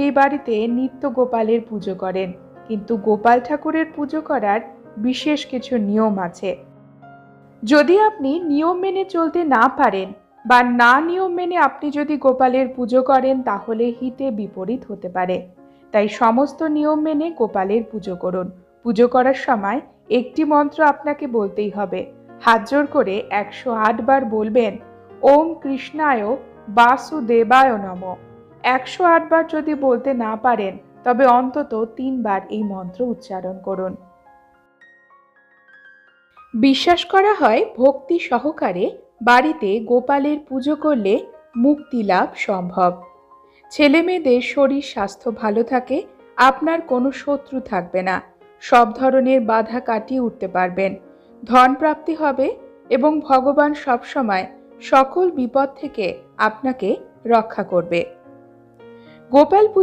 অনেকেই বাড়িতে নিত্য গোপালের পুজো করেন, কিন্তু গোপাল ঠাকুরের পুজো করার বিশেষ কিছু নিয়ম আছে। যদি আপনি নিয়ম মেনে চলতে না পারেন বা না নিয়ম মেনে আপনি যদি গোপালের পুজো করেন, তাহলে হিতে বিপরীত হতে পারে। তাই সমস্ত নিয়ম মেনে গোপালের পুজো করুন। পুজো করার সময় একটি মন্ত্র আপনাকে বলতেই হবে। হাত জোর করে একশো আট বার বলবেন, ওম কৃষ্ণায় বাসুদেবায় নম। একশো আটবার যদি বলতে না পারেন, তবে অন্তত তিনবার এই মন্ত্র উচ্চারণ করুন। বিশ্বাস করা হয়, ভক্তি সহকারে বাড়িতে গোপালের পুজো করলে মুক্তি লাভ সম্ভব। ছেলে মেয়েদের শরীর স্বাস্থ্য ভালো থাকে, আপনার কোনো শত্রু থাকবে না। সব ধরনের বাধা কাটিয়ে উঠতে পারবেন। ধন প্রাপ্তি হবে এবং ভগবান সবসময় সকল বিপদ থেকে আপনাকে রক্ষা করবে। গোপাল পুজো